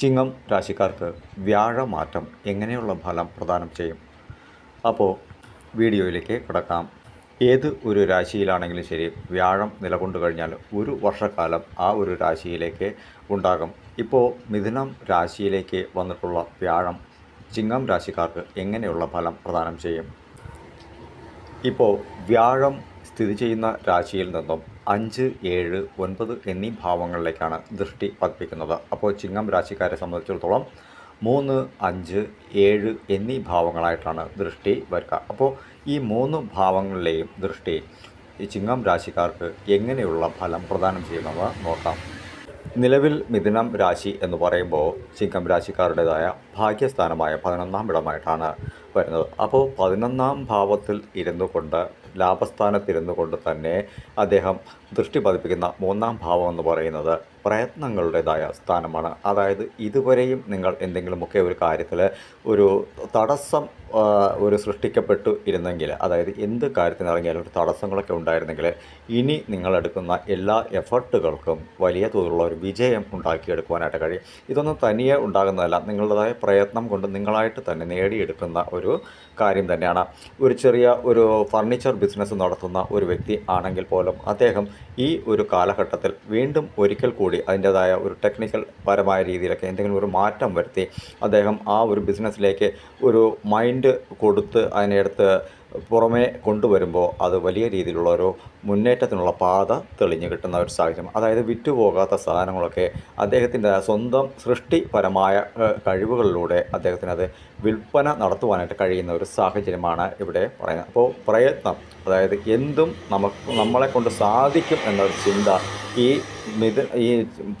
ചിങ്ങം രാശിക്കാർക്ക് വ്യാഴമാറ്റം എങ്ങനെയുള്ള ഫലം പ്രദാനം ചെയ്യും? അപ്പോൾ വീഡിയോയിലേക്ക് കിടക്കാം. ഏത് ഒരു രാശിയിലാണെങ്കിലും ശരി വ്യാഴം നിലകൊണ്ടു കഴിഞ്ഞാൽ ഒരു വർഷക്കാലം ആ ഒരു രാശിയിലേക്ക് ഉണ്ടാകും. ഇപ്പോൾ മിഥുനം രാശിയിലേക്ക് വന്നിട്ടുള്ള വ്യാഴം ചിങ്ങം രാശിക്കാർക്ക് എങ്ങനെയുള്ള ഫലം പ്രദാനം ചെയ്യും? ഇപ്പോൾ വ്യാഴം സ്ഥിതി ചെയ്യുന്ന രാശിയിൽ നിന്നും അഞ്ച് ഏഴ് ഒൻപത് എന്നീ ഭാവങ്ങളിലേക്കാണ് ദൃഷ്ടി പതിപ്പിക്കുന്നത്. അപ്പോൾ ചിങ്ങം രാശിക്കാരെ സംബന്ധിച്ചിടത്തോളം മൂന്ന് അഞ്ച് ഏഴ് എന്നീ ഭാവങ്ങളായിട്ടാണ് ദൃഷ്ടി വരിക. അപ്പോൾ ഈ മൂന്ന് ഭാവങ്ങളിലെയും ദൃഷ്ടി ഈ ചിങ്ങം രാശിക്കാർക്ക് എങ്ങനെയുള്ള ഫലം പ്രദാനം ചെയ്യുമെന്ന് നോക്കാം. നിലവിൽ മിഥുനം രാശി എന്ന് പറയുമ്പോൾ ചിങ്ങം രാശിക്കാരുടേതായ ഭാഗ്യസ്ഥാനമായ പതിനൊന്നാം ഇടമായിട്ടാണ് വരുന്നത്. അപ്പോൾ പതിനൊന്നാം ഭാവത്തിൽ ഇരുന്നു കൊണ്ട് ലാഭസ്ഥാനത്തിരുന്നു കൊണ്ട് തന്നെ അദ്ദേഹം ദൃഷ്ടി പതിപ്പിക്കുന്ന മൂന്നാം ഭാവം എന്ന് പറയുന്നത് പ്രയത്നങ്ങളുടേതായ സ്ഥാനമാണ്. അതായത് ഇതുവരെയും നിങ്ങൾ എന്തെങ്കിലുമൊക്കെ ഒരു കാര്യത്തിൽ ഒരു തടസ്സം ഒരു സൃഷ്ടിക്കപ്പെട്ടു ഇരുന്നെങ്കിൽ അതായത് എന്ത് കാര്യത്തിന് ഇറങ്ങിയാലും ഒരു തടസ്സങ്ങളൊക്കെ ഉണ്ടായിരുന്നെങ്കിൽ ഇനി നിങ്ങളെടുക്കുന്ന എല്ലാ എഫർട്ടുകൾക്കും വലിയ തോതിലുള്ള ഒരു വിജയം ഉണ്ടാക്കിയെടുക്കുവാനായിട്ട് കഴിയും. ഇതൊന്നും തനിയെ ഉണ്ടാകുന്നതല്ല. നിങ്ങളുടേതായ പ്രയത്നം കൊണ്ട് നിങ്ങളായിട്ട് തന്നെ നേടിയെടുക്കുന്ന ഒരു കാര്യം തന്നെയാണ്. ഒരു ചെറിയ ഒരു ഫർണിച്ചർ ബിസിനസ് നടത്തുന്ന ഒരു വ്യക്തി ആണെങ്കിൽ പോലും അദ്ദേഹം ഈ ഒരു കാലഘട്ടത്തിൽ വീണ്ടും ഒരിക്കൽ കൂടി അതിന്റേതായ ഒരു ടെക്നിക്കൽ പരമായ രീതിയിലൊക്കെ എന്തെങ്കിലും ഒരു മാറ്റം വരുത്തി അദ്ദേഹം ആ ഒരു ബിസിനസ്സിലേക്ക് ഒരു മൈൻഡ് കൊടുത്ത് അതിനെടുത്ത് പുറമേ കൊണ്ടുവരുമ്പോൾ അത് വലിയ രീതിയിലുള്ള ഒരു മുന്നേറ്റത്തിനുള്ള പാത തെളിഞ്ഞു കിട്ടുന്ന ഒരു സാഹചര്യം. അതായത് വിറ്റുപോകാത്ത സാധനങ്ങളൊക്കെ അദ്ദേഹത്തിന്റെ സ്വന്തം സൃഷ്ടിപരമായ കഴിവുകളിലൂടെ അദ്ദേഹത്തിന് അത് വിൽപ്പന നടത്തുവാനായിട്ട് കഴിയുന്ന ഒരു സാഹചര്യമാണ് ഇവിടെ പറയുന്നത്. അപ്പോൾ പ്രയത്നം അതായത് എന്തും നമുക്ക് നമ്മളെ കൊണ്ട് സാധിക്കും എന്നൊരു ചിന്ത ഈ മിഥു ഈ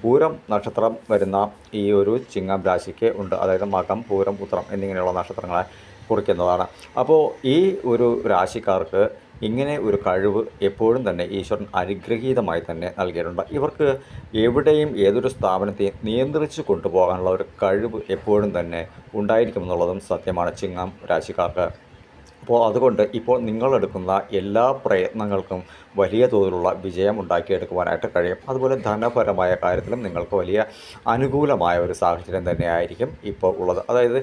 പൂരം നക്ഷത്രം വരുന്ന ഈ ഒരു ചിങ്ങം രാശിക്ക് ഉണ്ട്. അതായത് മകം പൂരം ഉത്രം എന്നിങ്ങനെയുള്ള നക്ഷത്രങ്ങളെ കുറിക്കുന്നതാണ്. അപ്പോൾ ഈ ഒരു രാശിക്കാർക്ക് ഇങ്ങനെ ഒരു കഴിവ് എപ്പോഴും തന്നെ ഈശ്വരൻ അനുഗ്രഹീതമായി തന്നെ നൽകിയിട്ടുണ്ട്. ഇവർക്ക് എവിടെയും ഏതൊരു സ്ഥാപനത്തെയും നിയന്ത്രിച്ച് കൊണ്ടുപോകാനുള്ള ഒരു കഴിവ് എപ്പോഴും തന്നെ ഉണ്ടായിരിക്കുമെന്നുള്ളതും സത്യമാണ് ചിങ്ങം രാശിക്കാർക്ക്. അപ്പോൾ അതുകൊണ്ട് ഇപ്പോൾ നിങ്ങളെടുക്കുന്ന എല്ലാ പ്രയത്നങ്ങൾക്കും വലിയ തോതിലുള്ള വിജയം ഉണ്ടാക്കിയെടുക്കുവാനായിട്ട് കഴിയും. അതുപോലെ ധനപരമായ കാര്യത്തിലും നിങ്ങൾക്ക് വലിയ അനുകൂലമായ ഒരു സാഹചര്യം തന്നെയായിരിക്കും ഇപ്പോൾ ഉള്ളത്. അതായത്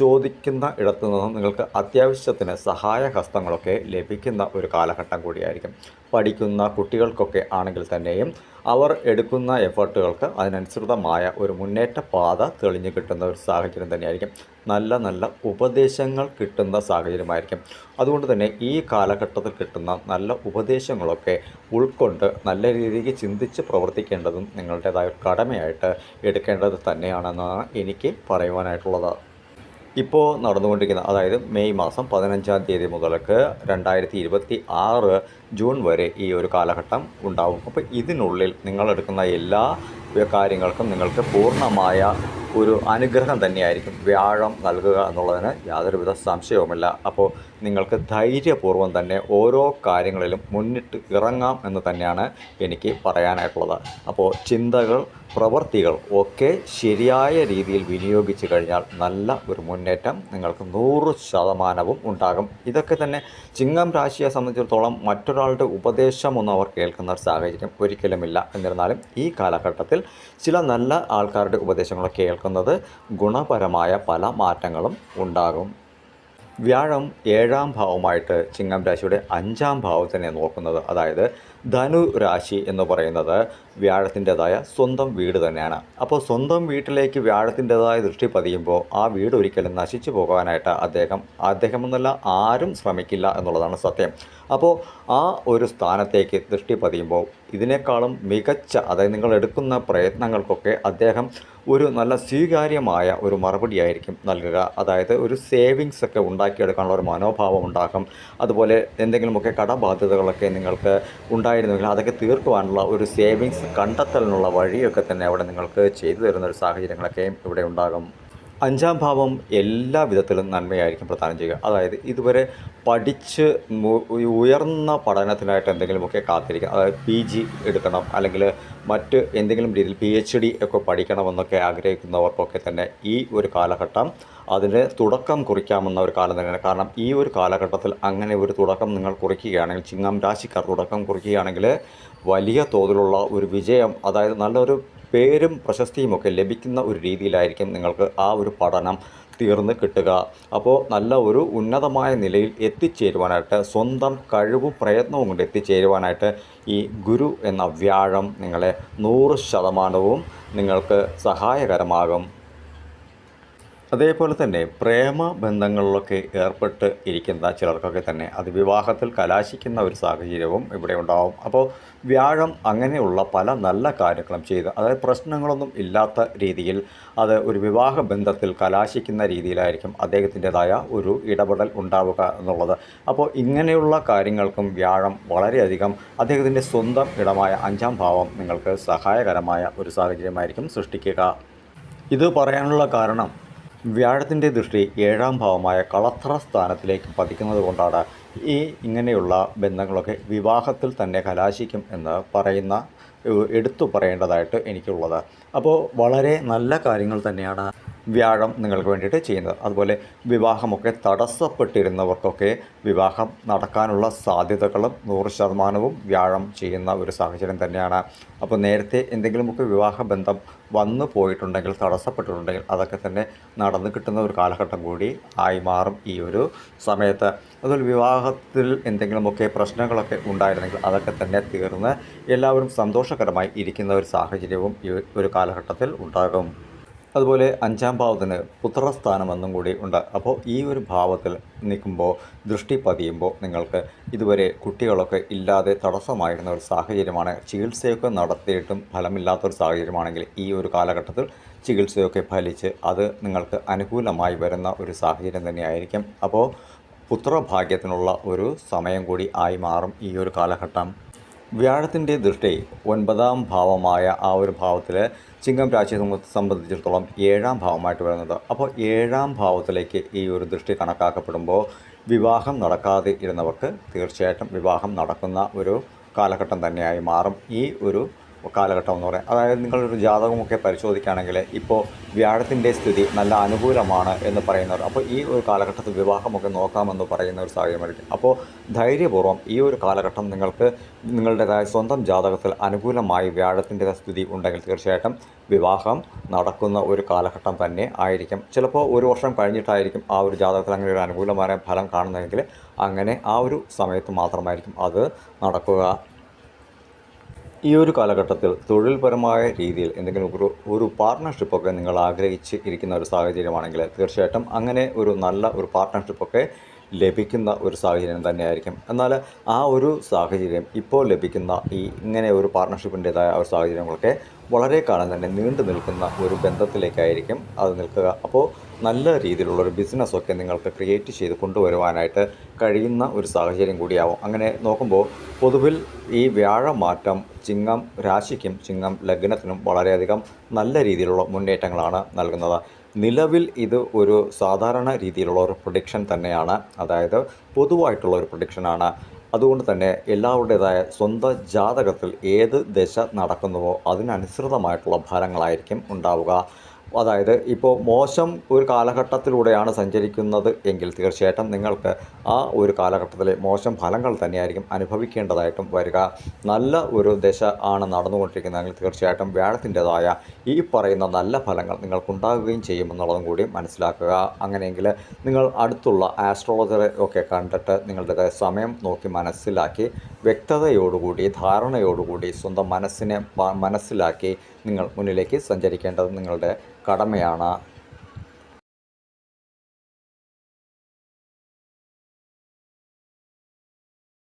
ചോദിക്കുന്ന ഇടത്തു നിന്നും നിങ്ങൾക്ക് അത്യാവശ്യത്തിന് സഹായ ഹസ്തങ്ങളൊക്കെ ലഭിക്കുന്ന ഒരു കാലഘട്ടം കൂടിയായിരിക്കും. പഠിക്കുന്ന കുട്ടികൾക്കൊക്കെ ആണെങ്കിൽ തന്നെയും അവർ എടുക്കുന്ന എഫേർട്ടുകൾക്ക് അതിനനുസൃതമായ ഒരു മുന്നേറ്റ പാത തെളിഞ്ഞു കിട്ടുന്ന ഒരു സാഹചര്യം തന്നെയായിരിക്കും. നല്ല നല്ല ഉപദേശങ്ങൾ കിട്ടുന്ന സാഹചര്യമായിരിക്കും. അതുകൊണ്ട് തന്നെ ഈ കാലഘട്ടത്തിൽ കിട്ടുന്ന നല്ല ഉപദേശങ്ങളൊക്കെ ഉൾക്കൊണ്ട് നല്ല രീതിക്ക് ചിന്തിച്ച് പ്രവർത്തിക്കേണ്ടതും നിങ്ങളുടേതായ കടമയായിട്ട് എടുക്കേണ്ടത് തന്നെയാണെന്നാണ് എനിക്ക് പറയുവാനായിട്ടുള്ളത്. ഇപ്പോൾ നടന്നുകൊണ്ടിരിക്കുന്ന അതായത് മെയ് മാസം പതിനഞ്ചാം തീയതി മുതൽക്ക് രണ്ടായിരത്തി ഇരുപത്തി ആറ് ജൂൺ വരെ ഈ ഒരു കാലഘട്ടം ഉണ്ടാവും. അപ്പോൾ ഇതിനുള്ളിൽ നിങ്ങളെടുക്കുന്ന എല്ലാ കാര്യങ്ങൾക്കും നിങ്ങൾക്ക് പൂർണമായ ഒരു അനുഗ്രഹം തന്നെയായിരിക്കും വ്യാഴം നൽകുക എന്നുള്ളതിന് യാതൊരുവിധ സംശയവുമില്ല. അപ്പോൾ നിങ്ങൾക്ക് ധൈര്യപൂർവം തന്നെ ഓരോ കാര്യങ്ങളിലും മുന്നിട്ട് ഇറങ്ങാം എന്ന് തന്നെയാണ് എനിക്ക് പറയാനായിട്ടുള്ളത്. അപ്പോൾ ചിന്തകൾ പ്രവൃത്തികൾ ഒക്കെ ശരിയായ രീതിയിൽ വിനിയോഗിച്ച് കഴിഞ്ഞാൽ നല്ല ഒരു മുന്നേറ്റം നിങ്ങൾക്ക് നൂറ് ശതമാനവും ഉണ്ടാകും. ഇതൊക്കെ തന്നെ ചിങ്ങം രാശിയെ സംബന്ധിച്ചിടത്തോളം മറ്റൊരാളുടെ ഉപദേശമൊന്നും അവർ കേൾക്കുന്ന ഒരു സാഹചര്യം ഒരിക്കലുമില്ല. എന്നിരുന്നാലും ഈ കാലഘട്ടത്തിൽ ചില നല്ല ആൾക്കാരുടെ ഉപദേശങ്ങൾ കേൾക്കുന്നത് ഗുണപരമായ പല മാറ്റങ്ങളും ഉണ്ടാകും. വ്യാഴം ഏഴാം ഭാവമായിട്ട് ചിങ്ങം രാശിയുടെ അഞ്ചാം ഭാവത്തിനെ നോക്കുന്നത്. അതായത് ധനു രാശി എന്ന് പറയുന്നത് വ്യാഴത്തിന്റെതായ സ്വന്തം വീട് തന്നെയാണ്. അപ്പോൾ സ്വന്തം വീട്ടിലേക്ക് വ്യാഴത്തിന്റെതായ ദൃഷ്ടി പതിയുമ്പോൾ ആ വീട് ഒരിക്കലും നശിച്ചു പോകാനായിട്ട് അദ്ദേഹം അദ്ദേഹം എന്നല്ല ആരും ശ്രമിക്കില്ല എന്നുള്ളതാണ് സത്യം. അപ്പോൾ ആ ഒരു സ്ഥാനത്തേക്ക് ദൃഷ്ടി പതിയുമ്പോൾ ഇതിനേക്കാളും മികച്ച അതായത് നിങ്ങൾ എടുക്കുന്ന പ്രയത്നങ്ങൾക്കൊക്കെ അദ്ദേഹം ഒരു നല്ല സ്വീകാര്യമായ ഒരു മറുപടിയായിരിക്കും നൽകുക. അതായത് ഒരു സേവിങ്സ് ഒക്കെ ഉണ്ടാക്കിയെടുക്കാനുള്ള ഒരു മനോഭാവം ഉണ്ടാക്കും അതുപോലെ എന്തെങ്കിലുമൊക്കെ കടബാധ്യതകളൊക്കെ നിങ്ങൾക്ക് ഉണ്ടായിരുന്നെങ്കിൽ അതൊക്കെ തീർക്കുവാനുള്ള ഒരു സേവിങ്സ് കണ്ടെത്തലിനുള്ള വഴിയൊക്കെ തന്നെ അവിടെ നിങ്ങൾക്ക് ചെയ്തു തരുന്ന ഒരു സാഹചര്യങ്ങളൊക്കെ ഇവിടെ ഉണ്ടാകും. അഞ്ചാം ഭാവം എല്ലാ വിധത്തിലും നന്മയായിരിക്കും പ്രദാനം ചെയ്യുക. അതായത് ഇതുവരെ പഠിച്ച് ഉയർന്ന പഠനത്തിനായിട്ട് എന്തെങ്കിലുമൊക്കെ കാത്തിരിക്കുക. അതായത് പി ജി എടുക്കണം അല്ലെങ്കിൽ മറ്റ് എന്തെങ്കിലും രീതിയിൽ പി എച്ച് ഡി ഒക്കെ പഠിക്കണമെന്നൊക്കെ ആഗ്രഹിക്കുന്നവർക്കൊക്കെ തന്നെ ഈ ഒരു കാലഘട്ടം അതിന് തുടക്കം കുറിക്കാമെന്ന ഒരു കാലം തന്നെയാണ്. കാരണം ഈ ഒരു കാലഘട്ടത്തിൽ അങ്ങനെ ഒരു തുടക്കം നിങ്ങൾ കുറിക്കുകയാണെങ്കിൽ ചിങ്ങം രാശിക്കാർ തുടക്കം കുറിക്കുകയാണെങ്കിൽ വലിയ തോതിലുള്ള ഒരു വിജയം അതായത് നല്ലൊരു പേരും പ്രശസ്തിയുമൊക്കെ ലഭിക്കുന്ന ഒരു രീതിയിലായിരിക്കും നിങ്ങൾക്ക് ആ ഒരു പഠനം തീർന്ന് കിട്ടുക. അപ്പോൾ നല്ല ഒരു ഉന്നതമായ നിലയിൽ എത്തിച്ചേരുവാനായിട്ട് സ്വന്തം കഴിവും പ്രയത്നവും കൊണ്ട് എത്തിച്ചേരുവാനായിട്ട് ഈ ഗുരു എന്ന വ്യാഴം നിങ്ങളെ നൂറ് ശതമാനവും നിങ്ങൾക്ക് സഹായകരമാകും. അതേപോലെ തന്നെ പ്രേമ ബന്ധങ്ങളിലൊക്കെ ഏർപ്പെട്ട് ഇരിക്കുന്ന ചിലർക്കൊക്കെ തന്നെ അത് വിവാഹത്തിൽ കലാശിക്കുന്ന ഒരു സാഹചര്യവും ഇവിടെ ഉണ്ടാവും. അപ്പോൾ വ്യാഴം അങ്ങനെയുള്ള പല നല്ല കാര്യങ്ങളും ചെയ്ത് അതായത് പ്രശ്നങ്ങളൊന്നും ഇല്ലാത്ത രീതിയിൽ അത് ഒരു വിവാഹ ബന്ധത്തിൽ കലാശിക്കുന്ന രീതിയിലായിരിക്കും അദ്ദേഹത്തിന്റെതായ ഒരു ഇടപെടൽ ഉണ്ടാവുക എന്നുള്ളത്. അപ്പോൾ ഇങ്ങനെയുള്ള കാര്യങ്ങൾക്കും വ്യാഴം വളരെയധികം അദ്ദേഹത്തിന്റെ സ്വന്തം ഇടമായ അഞ്ചാം ഭാവം നിങ്ങൾക്ക് സഹായകരമായ ഒരു സാഹചര്യമായിരിക്കും സൃഷ്ടിക്കുക. ഇത് പറയാനുള്ള കാരണം വ്യാഴത്തിന്റെ ദൃഷ്ടി ഏഴാം ഭാവമായ കളത്ര സ്ഥാനത്തിലേക്ക് പതിക്കുന്നത് കൊണ്ടാണ് ഈ ഇങ്ങനെയുള്ള ബന്ധങ്ങളൊക്കെ വിവാഹത്തിൽ തന്നെ കലാശിക്കും എന്ന് പറയുന്ന എടുത്തു പറയേണ്ടതായിട്ട് എനിക്കുള്ളത്. അപ്പോൾ വളരെ നല്ല കാര്യങ്ങൾ തന്നെയാണ് വ്യാഴം നിങ്ങൾക്ക് വേണ്ടിയിട്ട് ചെയ്യുന്നത്. അതുപോലെ വിവാഹമൊക്കെ തടസ്സപ്പെട്ടിരുന്നവർക്കൊക്കെ വിവാഹം നടക്കാനുള്ള സാധ്യതകളും നൂറ് ശതമാനവും വ്യാഴം ചെയ്യുന്ന ഒരു സാഹചര്യം തന്നെയാണ്. അപ്പോൾ നേരത്തെ എന്തെങ്കിലുമൊക്കെ വിവാഹ ബന്ധം വന്നു പോയിട്ടുണ്ടെങ്കിൽ തടസ്സപ്പെട്ടിട്ടുണ്ടെങ്കിൽ അതൊക്കെ തന്നെ നടന്നു കിട്ടുന്ന ഒരു കാലഘട്ടം കൂടി ആയി മാറും ഈ ഒരു സമയത്ത്. അതുപോലെ വിവാഹത്തിൽ എന്തെങ്കിലുമൊക്കെ പ്രശ്നങ്ങളൊക്കെ ഉണ്ടായിരുന്നെങ്കിൽ അതൊക്കെ തന്നെ തീർന്ന് എല്ലാവരും സന്തോഷകരമായി ഇരിക്കുന്ന ഒരു സാഹചര്യവും ഈ ഒരു കാലഘട്ടത്തിൽ ഉണ്ടാകും. അതുപോലെ അഞ്ചാം ഭാവത്തിന് പുത്രസ്ഥാനമെന്നും കൂടി ഉണ്ട്. അപ്പോൾ ഈ ഒരു ഭാവത്തിൽ നിൽക്കുമ്പോൾ ദൃഷ്ടി പതിയുമ്പോൾ നിങ്ങൾക്ക് ഇതുവരെ കുട്ടികളൊക്കെ ഇല്ലാതെ തടസ്സമായിരുന്ന ഒരു സാഹചര്യമാണ്. ചികിത്സയൊക്കെ നടത്തിയിട്ടും ഫലമില്ലാത്തൊരു സാഹചര്യമാണെങ്കിൽ ഈ ഒരു കാലഘട്ടത്തിൽ ചികിത്സയൊക്കെ ഫലിച്ച് അത് നിങ്ങൾക്ക് അനുകൂലമായി വരുന്ന ഒരു സാഹചര്യം തന്നെയായിരിക്കും. അപ്പോൾ പുത്രഭാഗ്യത്തിനുള്ള ഒരു സമയം കൂടി ആയി മാറും ഈ ഒരു കാലഘട്ടം. വ്യാഴത്തിന്റെ ദൃഷ്ടി ഒൻപതാം ഭാവമായ ആ ഒരു ഭാവത്തിൽ ചിങ്ങം രാശിയെ സംബ- സംബന്ധിച്ചിടത്തോളം ഏഴാം ഭാവമായിട്ട് വരുന്നത്. അപ്പോൾ ഏഴാം ഭാവത്തിലേക്ക് ഈ ഒരു ദൃഷ്ടി കണക്കാക്കപ്പെടുമ്പോൾ വിവാഹം നടക്കാതെ ഇരുന്നവർക്ക് തീർച്ചയായിട്ടും വിവാഹം നടക്കുന്ന ഒരു കാലഘട്ടം തന്നെയായി മാറും. ഈ ഒരു കാലഘട്ടം എന്ന് പറയാം. അതായത് നിങ്ങളൊരു ജാതകമൊക്കെ പരിശോധിക്കുകയാണെങ്കിൽ ഇപ്പോൾ വ്യാഴത്തിന്റെ സ്ഥിതി നല്ല അനുകൂലമാണ് എന്ന് പറയുന്നവർ അപ്പോൾ ഈ ഒരു കാലഘട്ടത്തിൽ വിവാഹമൊക്കെ നോക്കാമെന്ന് പറയുന്ന ഒരു സാഹചര്യമായിരിക്കും. അപ്പോൾ ധൈര്യപൂർവം ഈ ഒരു കാലഘട്ടം നിങ്ങൾക്ക് നിങ്ങളുടേതായ സ്വന്തം ജാതകത്തിൽ അനുകൂലമായി വ്യാഴത്തിന്റെ സ്ഥിതി ഉണ്ടെങ്കിൽ തീർച്ചയായിട്ടും വിവാഹം നടക്കുന്ന ഒരു കാലഘട്ടം തന്നെ ആയിരിക്കും. ചിലപ്പോൾ ഒരു വർഷം കഴിഞ്ഞിട്ടായിരിക്കും ആ ഒരു ജാതകത്തിൽ അങ്ങനെ ഒരു അനുകൂലമായ ഫലം കാണുന്നതെങ്കിൽ അങ്ങനെ ആ ഒരു സമയത്ത് മാത്രമായിരിക്കും അത് നടക്കുക ഈ ഒരു കാലഘട്ടത്തിൽ തൊഴിൽപരമായ രീതിയിൽ എന്തെങ്കിലും ഒരു ഒരു പാർട്ട്ണർഷിപ്പൊക്കെ നിങ്ങൾ ആഗ്രഹിച്ച് ഇരിക്കുന്ന ഒരു സാഹചര്യമാണെങ്കിൽ തീർച്ചയായിട്ടും അങ്ങനെ ഒരു നല്ല ഒരു പാർട്ട്ണർഷിപ്പൊക്കെ ലഭിക്കുന്ന ഒരു സാഹചര്യം തന്നെയായിരിക്കും. എന്നാൽ ആ ഒരു സാഹചര്യം ഇപ്പോൾ ലഭിക്കുന്ന ഈ ഇങ്ങനെ ഒരു പാർട്ട്ണർഷിപ്പിന്റെതായ ഒരു സാഹചര്യങ്ങളൊക്കെ വളരെ കാലം തന്നെ നീണ്ടു നിൽക്കുന്ന ഒരു ബന്ധത്തിലേക്കായിരിക്കും അത് നിൽക്കുക. അപ്പോൾ നല്ല രീതിയിലുള്ള ഒരു ബിസിനസ്സൊക്കെ നിങ്ങൾക്ക് ക്രിയേറ്റ് ചെയ്ത് കൊണ്ടുവരുവാനായിട്ട് കഴിയുന്ന ഒരു സാഹചര്യം കൂടിയാവും. അങ്ങനെ നോക്കുമ്പോൾ പൊതുവിൽ ഈ വ്യാഴമാറ്റം ചിങ്ങം രാശിക്കും ചിങ്ങം ലഗ്നത്തിനും വളരെയധികം നല്ല രീതിയിലുള്ള മുന്നേറ്റങ്ങളാണ് നൽകുന്നത്. നിലവിൽ ഇത് ഒരു സാധാരണ രീതിയിലുള്ള ഒരു പ്രൊഡിക്ഷൻ തന്നെയാണ്. അതായത് പൊതുവായിട്ടുള്ള ഒരു പ്രൊഡിക്ഷനാണ് അതുകൊണ്ട് തന്നെ എല്ലാവരുടേതായ സ്വന്തം ജാതകത്തിൽ ഏത് ദശ നടക്കുന്നുവോ അതിനനുസൃതമായിട്ടുള്ള ഫലങ്ങളായിരിക്കും ഉണ്ടാവുക. അതായത് ഇപ്പോൾ മോശം ഒരു കാലഘട്ടത്തിലൂടെയാണ് സഞ്ചരിക്കുന്നത് എങ്കിൽ തീർച്ചയായിട്ടും നിങ്ങൾക്ക് ആ ഒരു കാലഘട്ടത്തിലെ മോശം ഫലങ്ങൾ തന്നെയായിരിക്കും അനുഭവിക്കേണ്ടതായിട്ടും വരിക. നല്ല ഒരു ദശ ആണ് നടന്നുകൊണ്ടിരിക്കുന്നതെങ്കിൽ തീർച്ചയായിട്ടും വ്യാഴത്തിന്റെതായ ഈ പറയുന്ന നല്ല ഫലങ്ങൾ നിങ്ങൾക്കുണ്ടാകുകയും ചെയ്യുമെന്നുള്ളതും കൂടി മനസ്സിലാക്കുക. അങ്ങനെയെങ്കിൽ നിങ്ങൾ അടുത്തുള്ള ആസ്ട്രോളജറെ ഒക്കെ കണ്ടിട്ട് നിങ്ങളുടെ സമയം നോക്കി മനസ്സിലാക്കി വ്യക്തതയോടുകൂടി ധാരണയോടുകൂടി സ്വന്തം മനസ്സിനെ മനസ്സിലാക്കി നിങ്ങൾ മുന്നിലേക്ക് സഞ്ചരിക്കേണ്ടത് നിങ്ങളുടെ കടമയാണ്.